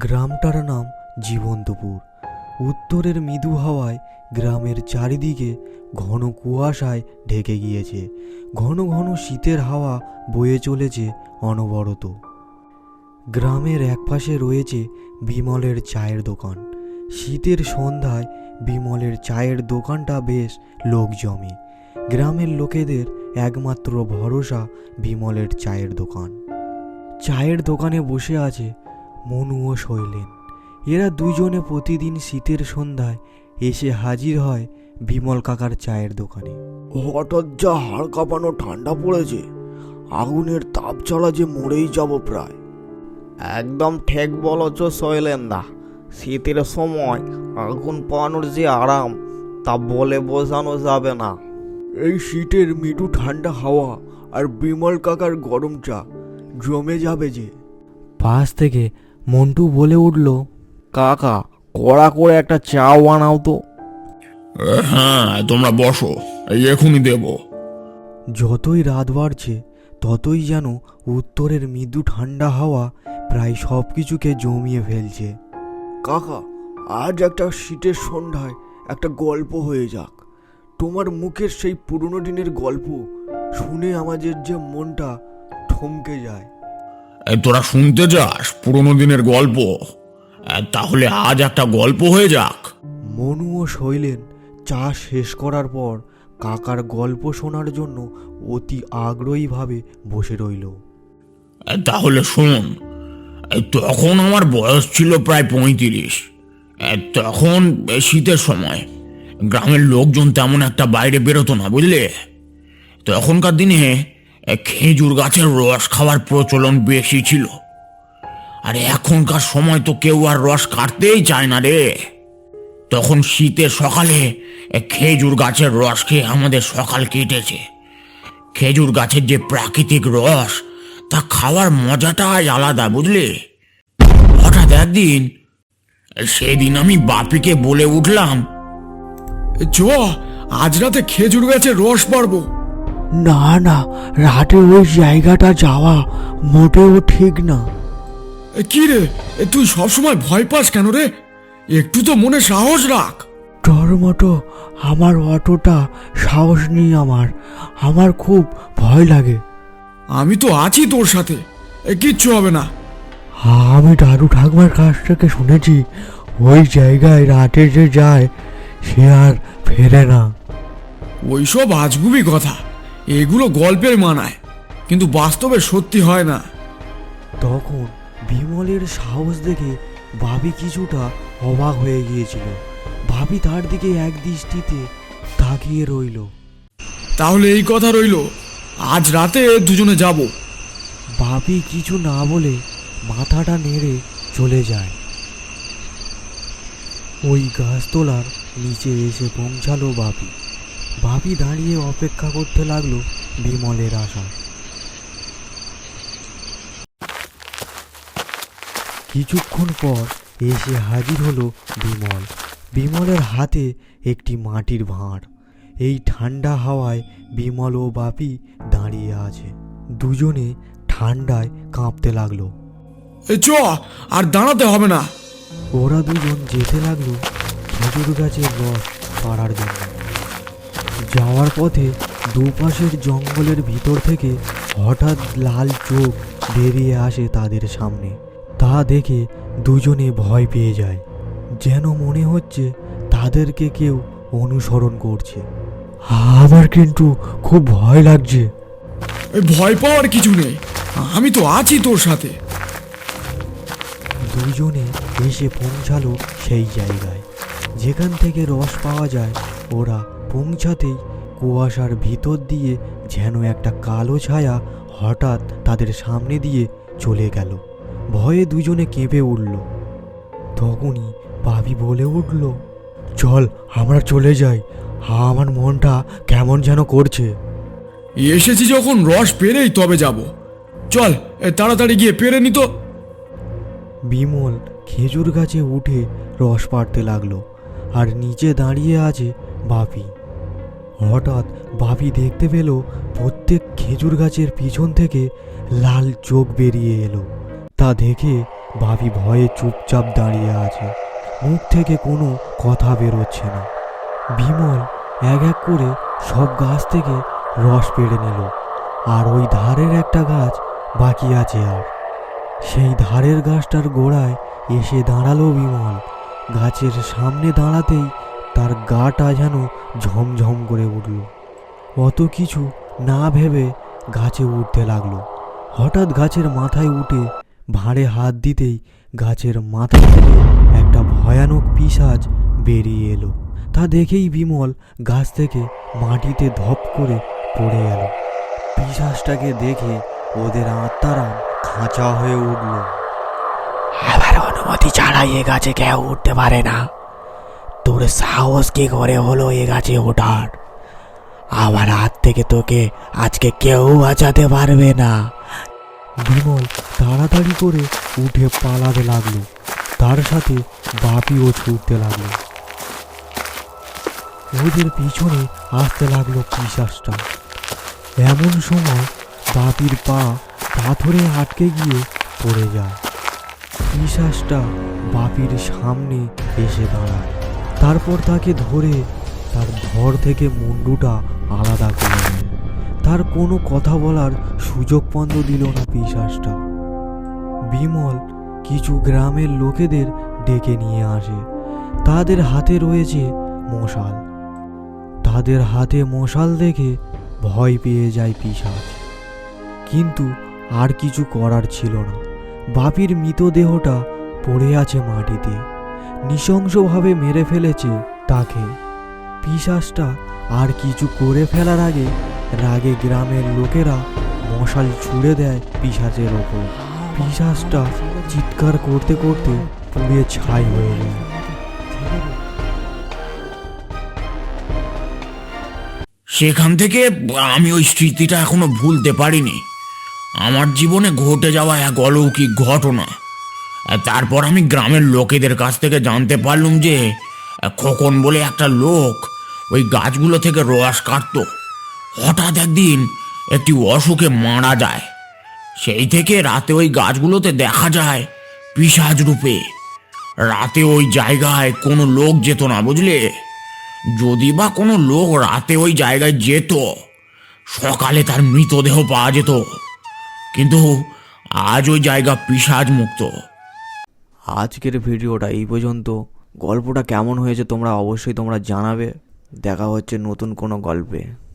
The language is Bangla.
গ্রামটার নাম জীবন্তপুর উত্তরের মৃদু হাওয়ায় গ্রামের চারিদিকে ঘন কুয়াশায় ঢেকে গিয়েছে। ঘন ঘন শীতের হাওয়া বয়ে চলেছে অনবরত। গ্রামের একপাশে রয়েছে বিমলের চায়ের দোকান। শীতের সন্ধ্যায় বিমলের চায়ের দোকানটা বেশ লোক জমে গ্রামের লোকেদের একমাত্র ভরসা বিমলের চায়ের দোকান। চায়ের দোকানে বসে আছে মনু ও শৈলেন। এরা দুজনে প্রতিদিন শীতের সন্ধ্যায় এসে হাজির হয় বিমল কাকার চায়ের দোকানে। হঠাৎ যা হাড় কাঁপানো ঠান্ডা পড়েছে আগুনের তাপ ছাড়া যে মরেই যাব প্রায়। একদম ঠেক বলছ শৈলেন দা শীতের সময় আগুন পানোর যে আরাম তা বলে বোঝানো যাবে না। এই শীতের মৃদু ঠান্ডা হাওয়া আর বিমল কাকার গরম চা জমে যাবে যে। পাশ থেকে মন্টু বলে উঠল কাকা কড়া করে একটা চা বানাও তো। হ্যাঁ তোমরা বসো এই এখনই দেব। যতই রাত বাড়ছে ততই যেন উত্তরের মৃদু ঠান্ডা হাওয়া প্রায় সব কিছুকে জমিয়ে ফেলছে। কাকা আজ একটা শীতের সন্ধ্যায় একটা গল্প হয়ে যাক। তোমার মুখের সেই পুরনো দিনের গল্প শুনে আমাদের যে মনটা থমকে যায়। তোরা শুনতে যাস পুরোনো দিনের গল্প। তাহলে আজ একটা গল্প হয়ে যাক। মনু ও শৈলেন চা শেষ করার পর কাকার গল্প শোনার জন্য অতি আগ্রহীভাবে বসে রইল। তাহলে শোন তখন আমার বয়স ছিল প্রায় পঁয়ত্রিশ। তখন শীতের সময়। গ্রামের লোকজন তেমন একটা বাইরে বেরোতো না বুঝলে? তখনকার দিনে খেজুর গাছের রস খাওয়ার প্রচলন বেশি ছিল। আর এখনকার সময় তো কেউ আর রস কাটতেই চায় না রে। তখন শীতের সকালে খেজুর গাছের রস খেয়ে আমাদের সকাল কেটেছে। খেজুর গাছের যে প্রাকৃতিক রস, তা খাওয়ার মজাটাই আলাদা, বুঝলে? হঠাৎ একদিন, সেদিন আমি বাপিকে বলে উঠলাম চ আজ রাতে খেজুর গাছের রস পারব না না রাতে ওই জায়গাটা যাওয়া মোটেও ঠিক না। এ, কি রে? তুই সবসময় ভয় পাস কেন রে? একটু তো মনে সাহস রাখ। তোর মতো আমার অতটা সাহস নেই আমার। আমার খুব ভয় লাগে। আমি তো আছি তোর সাথে। কিচ্ছু হবে না। আমি দাদু ঠাকুমার কাছ থেকে শুনেছি ওই জায়গায় রাতে যে যায় সে আর ফেরে না। ওইসব আজগুবি কথা। এগুলো গল্পের মানায় কিন্তু বাস্তবে সত্যি হয় না। তখন বিমলের সাহস দেখে ভাবি কিছুটা অবাক হয়ে গিয়েছিল। ভাবি তার দিকে এক দৃষ্টিতে তাকিয়ে রইল। তাহলে এই কথা রইল আজ রাতে দুজনে যাব। ভাবি কিছু না বলে মাথাটা নেড়ে চলে যায়। ওই গাছতলার নিচে এসে পৌঁছালো বাপি ভাবি দাঁড়িয়ে অপেক্ষা করতে লাগল বিমলের আশা। কিছুক্ষণ পর এসে হাজির হলো বিমল। বিমলের হাতে একটি মাটির ভাঁড়। এই ঠান্ডা হাওয়ায় বিমল ও বাপি দাঁড়িয়ে আছে। দুজনে ঠান্ডায় কাঁপতে লাগল। চ আর দাঁড়াতে হবে না। ওরা দুজন যেতে লাগল খেজুর গাছের রস পাড়ার জন্য। যাওয়ার পথে দুপাশের জঙ্গলের ভিতর থেকে হঠাৎ লাল চোখ বেরিয়ে আসে তাদের সামনে। তা দেখে দুজনে ভয় পেয়ে যায় যেন মনে হচ্ছে তাদেরকে কেউ অনুসরণ করছে। আমার কিন্তু খুব ভয় লাগছে। ভয় পাওয়ার কিছু নেই আমি তো আছি তোর সাথে। দুজনে এসে পৌঁছালো সেই জায়গায় যেখান থেকে রস পাওয়া যায় ওরা পৌঁছাতেই কুয়াশার ভিতর দিয়ে যেন একটা কালো ছায়া হঠাৎ তাদের সামনে দিয়ে চলে গেল। ভয়ে দুজনে কেঁপে উঠল। তখনই ভাবি বলে উঠল চল আমরা চলে যাই। আমার মনটা কেমন যেন করছে। এসেছি যখন রস পেরেই তবে যাব। চল এ, তাড়াতাড়ি গিয়ে পেরে নিত বিমল খেজুর গাছে উঠে রস পাড়তে লাগল আর নিচে দাঁড়িয়ে আছে বাপি হঠাৎ বাপি দেখতে পেল প্রত্যেক খেজুর গাছের পিছন থেকে লাল চোখ বেরিয়ে এলো। তা দেখে ভাবি ভয়ে চুপচাপ দাঁড়িয়ে আছে। মুখ থেকে কোনো কথা বেরোচ্ছে না। বিমল এক এক করে সব গাছ থেকে রস পেড়ে নিল। আর ওই ধারের একটা গাছ বাকি আছে আর। সেই ধারের গাছটার গোড়ায় এসে দাঁড়াল বিমল। গাছের সামনে দাঁড়াতেই তার গাটা যেন ঝমঝম করে উঠল। অত কিছু না ভেবে গাছে উঠতে লাগল। হঠাৎ গাছের মাথায় উঠে ভাঁড়ে হাত দিতেই গাছের মাথা থেকে একটা ভয়ানক পিশাচ বেরিয়ে এলো। তা দেখেই বিমল গাছ থেকে মাটিতে ধপ করে পড়ে গেল। পিশাচটাকে দেখে ওদের আত্মারা খাঁচা হয়ে উঠল। আবার অনুমতি ছাড়াই এ গাছে কেউ উঠতে পারে না। তোর সাহস কি করে হলো এ গাছে ওঠার? আমার হাত থেকে তোকে আজকে কেউ বাঁচাতে পারবে না। বিমল তাড়াতাড়ি করে উঠে পালাতে লাগল। তার সাথে বাপিও ছুটতে লাগল। ওদের পিছনে আসতে লাগল পিশাসটা এমন সময় বাপির পা পাথরে আটকে গিয়ে পড়ে যায়। পিশাসটা বাপির সামনে এসে দাঁড়ায়। তারপর তাকে ধরে তার ধর থেকে মুন্ডুটা আলাদা করে তার কোনো কথা বলার সুযোগ পন্দ দিল না পিশাসটা বিমল কিছু গ্রামের লোকেদের ডেকে নিয়ে আসে। তাদের হাতে রয়েছে মশাল। তাদের হাতে মশাল দেখে ভয় পেয়ে যায় পিশাচ। কিন্তু আর কিছু করার ছিল না। বাপির মৃতদেহটা পড়ে আছে মাটিতে। নৃশংসভাবে মেরে ফেলেছে তাকে। পিশাচটা আর কিছু করে ফেলার আগে রাগে গ্রামের লোকেরা মশাল ছুড়ে দেয় পিশাচের ওপর। পিশাচটা চিৎকার করতে করতে পুড়ে ছাই হয়ে যায়। সেখান থেকে আমি ওই স্মৃতিটা এখনও ভুলতে পারিনি। আমার জীবনে ঘটে যাওয়া এক অলৌকিক ঘটনা। তারপর আমি গ্রামের লোকেদের কাছ থেকে জানতে পারলুম যে খোকন বলে একটা লোক ওই গাছগুলো থেকে রস কাটতো। হঠাৎ একদিন একটি অসুখে মারা যায়। সেই থেকে রাতে ওই গাছগুলোতে দেখা যায় পিসাজ রূপে। রাতে ওই জায়গায় কোনো লোক যেত না, বুঝলে? যদি বা কোনো লোক রাতে ওই জায়গায় যেত, সকালে তার মৃতদেহ পাওয়া যেত। কিন্তু আজ ওই জায়গা পিসাজ মুক্ত। আজকের ভিডিওটা এই পর্যন্ত। গল্পটা কেমন হয়েছে তোমরা অবশ্যই তোমরা জানাবে। দেখা হচ্ছে নতুন কোনো গল্পে।